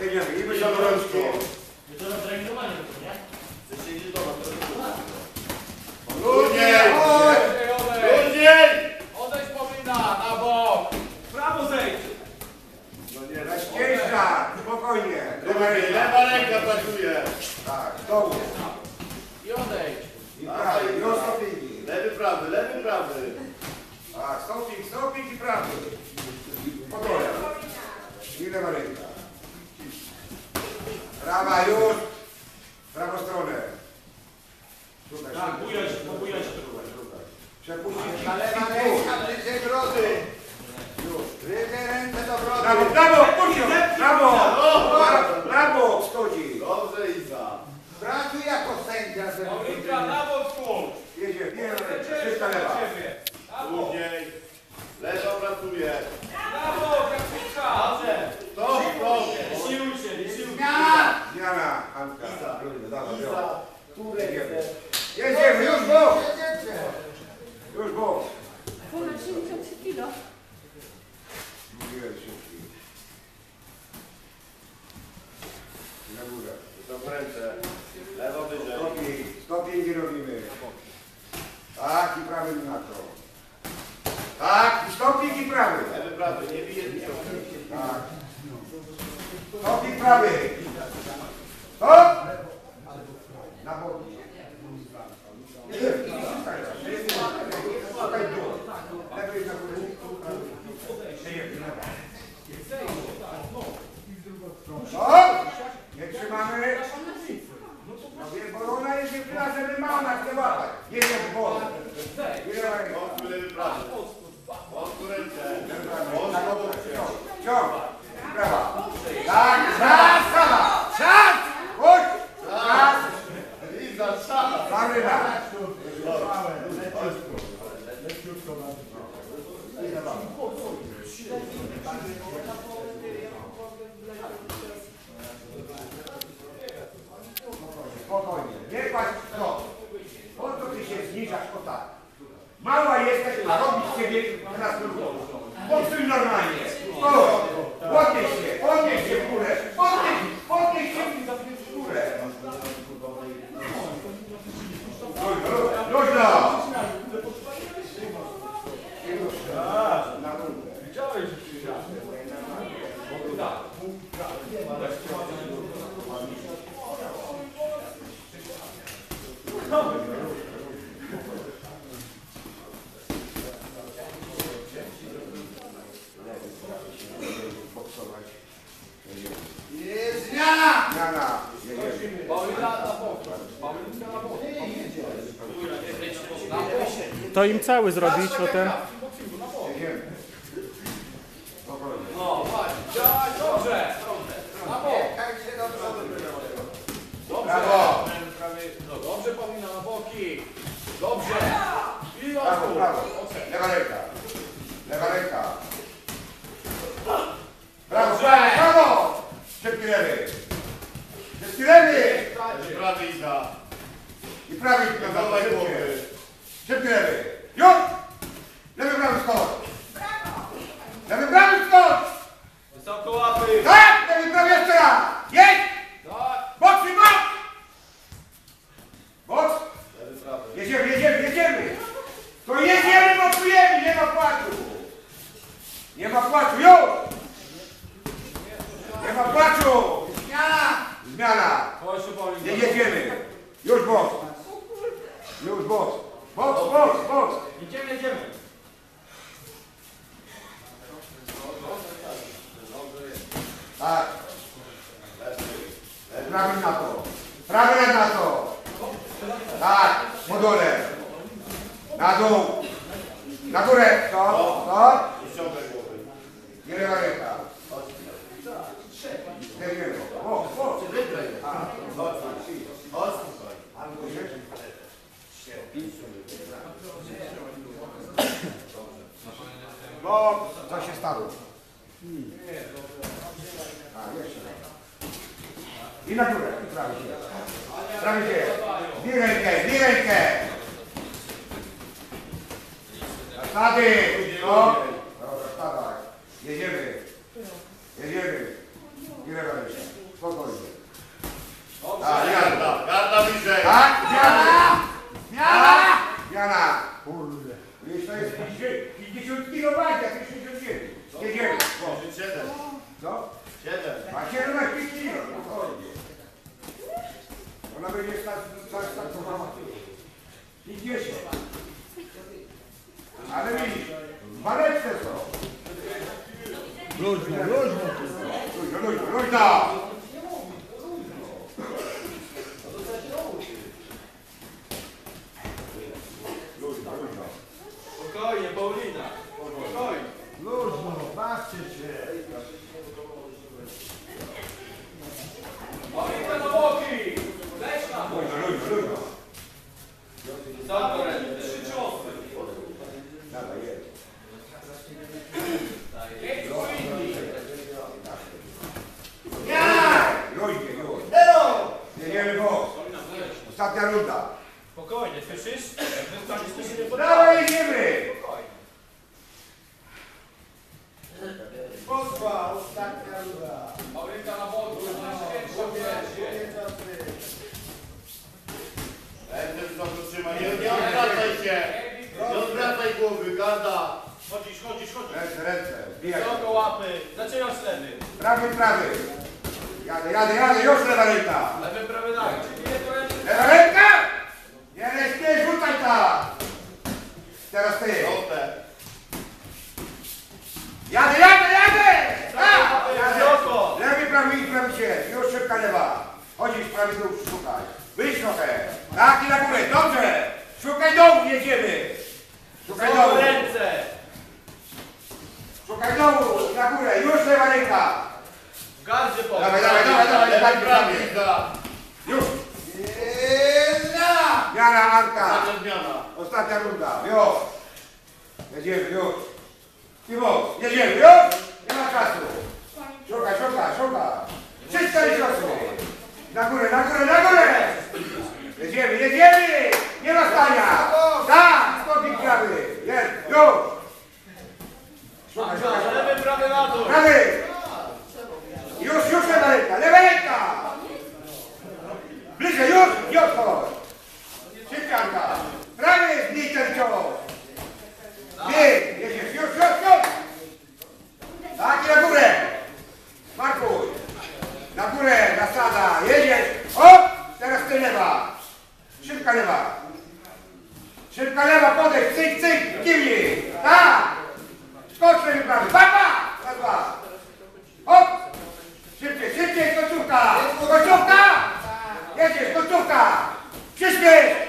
Jedziemy, i traktowanie nie? Iść do domu, to Ludzie! Ludziej! Odejdź powinna, na bok! Prawo zejdź! No nie, Na ścieżka, spokojnie. Lewa ręka. lewa ręka pracuje. Tak, z dołu. I odejdź. I prawy, i rozstopnij. Lewy, prawy, lewy, prawy. Tak, stopnik i prawy. Po dole. I lewa ręka. Prawa już. Prawą stronę. Szukaj, Tak, szukaj. bujać, pobujać trochę. Przepuścić. Ta lewa ręka bliżej brody. Bliżej ręce do brody. Brawo, brawo, puść ją. Brawo. Bra- Brawo, wschodzi. Dobrze, Iza. Pracuj jako sędzia. żeby- Paulinka, na bok skocz! Jedzie, nie, wszystko lewa. Na bok! Ludziej. Lewa pracuje. Na bok, jak piłka! Dobrze! Stop, stop. Siłuj się, siłuj się. Zmiana! Zmiana, Anka. Iza. Dawaj, Iza. dawaj. Tu rękę. Jedziemy, już bok. Jedziecie. Już bok. Ponad 73 kilo. Mówiłem szybki. Na górę. To w ręce. Lewo wyżej. Stopień, stopień nie robimy. Tak i prawy na to. Tak, i stopień i prawy. Lewy, prawy. Nie bije. Tak. Stopień prawy. Stop! Na boki. Szukaj w dół. Lewy jest na górę. Jedziemy, lewa. Stop! Nie trzymamy. No wie, bo ona jest dziewczyna, żeby ma ona chce łapać. Jedziemy, bo. Jedziemy. Wątku lewy, prawy. Wątku ręce. Na górę. Ciąg. Prawa. Tak, czas, prawa. Czas! Chodź! Czas! Iza, czas. Mamy na. Spokojnie. Nie kładź to. Po co ty się zniżasz o tak? Mała jesteś, a ciebie krasnoludową. Podsuń normalnie. O! Podnieś się, podnieś się w górę. Podnieś, podnieś się w górę. Luźno! Widziałeś, że? Jest zmiana! Zmiana. Jedziemy. Paulina na bok. Paulinka na bok. To im cały zrobić potem. No działaj dobrze. Na bok. Brawo. Dobrze Paulina na boki. Dobrze. I prawo. Okej. Lewa ręka. Lewa ręka. Brawo, brawo, brawo! Szybki lewy. Szybki lewy! Prawy, Iza. I prawy Dawaj szybkie. głowy. Szybki lewy. Już! Lewy, prawy skocz. Lewy, prawy skocz! Wysoko łapy! Tak! Lewy, prawy jeszcze raz! Jedź! Tak. Boks i boks! Boks! Lewy, prawy. Jedziemy, jedziemy! To jedziemy, montujemy, nie ma płaczu! Nie ma płaczu, już! Nie ma płaczu! Zmiana! Zmiana! Chodź tu, Paulinka. Nie jedziemy! Już boks! Już boks! Boks, boks, boks! Idziemy, jedziemy. Tak. Prawy na to. Prawy na to. Tak, po dole. Na dół. Na górę. Stop, stop. I ściągaj głowy. Nie lewa ręka. Jedziemy. O, o. A, Chodź, chodź. No, co się stało? A, jeszcze. I na górę, i prawie się. Prawie się. Zasady. No. Dobra, stawaj. Jedziemy. Jedziemy. I lewa ręka. Spokojnie. A, garda, garda bliżej. Tak, zmiana! Zmiana! Zmiana! Kurde. Wiesz, to jest 50 kg wagi, a ty 69. Jedziemy. O, Siedem. Co? Siedem. A 17 kg. Spokojnie. Ona będzie stać, stać, stać, I 10. Ale widzisz, w waleczce są. Luźno, luźno. Luźno, luźno, luźno. Luźno, luźno. Spokojnie, Paulina. Spokojnie. Luźno, bawcie się. Paulina na boki! Leć tam! Luźno, luźno, luźno. Wysoko ręce. Trzy ciosy. Dawaj, jedź. Jedź Paulini! Luźnie, już. Jedziemy go. Ostatnia runda. Spokojnie, słyszysz? Wystaniesz, to się nie podoba. Dawaj, jedziemy. Posła, ostatnia rura. Paulinka na boku, na świętszą wierzę. Ręce wysoko trzymaj. Nie, nie odwracaj się. Nie odwracaj głowy, garda. Chodzisz, chodzisz, chodzisz. Ręce, ręce. Zbijaj. Wysoko łapy. Zaczynasz lewy. Prawy, prawy. Jadę, jadę, jadę. Już lewa ręka. Lewy, prawy, tak. Lewa ręka. Nie, nie, rzucaj tam. Teraz ty. Żółte. Jadę, jadę, jadę. Tak. Wysoko. Lewy, prawy i prawy się. Już szybka lewa. Chodzisz prawy dół, szukaj. Wyjdź trochę. Tak i na górę. Dobrze. Szukaj dołu, jedziemy. Szukaj dołu. ręce. Szukaj dołu, na górę. Już lewa ręka. W gardzie po. Dawaj, dawaj, dawaj, dawaj. Dawaj, dawaj. Już. Jedna. Miana, Anka. Ostatnia zmiana. Ostatnia runda. Już. Jedziemy, już. Piwo, jedziemy, już. Nie ma czasu. Szukaj, szukaj, szukaj. Cztery ciosy. Na górę, na górę, na górę. Jedziemy, jedziemy. Nie ma stania. Tak, stopnik prawy. Jest, już. Lewy, prawy na dół. Prawy. Już, już lewa ręka, lewa ręka. Bliżej, już, nie odchodź. Szybcianka. Prawy, zbij ten cios. Zbij, jedziesz, już, już, już. Tak, i na górę. Markuj. Na górę, nasada, jedziesz. O, teraz ty lewa. Szybka lewa. Szybka lewa, podejdź, cyk, cyk, kiwni. Tak. Skocz lewy prawy, papa. Na dwa. Hop! Szybciej, szybciej,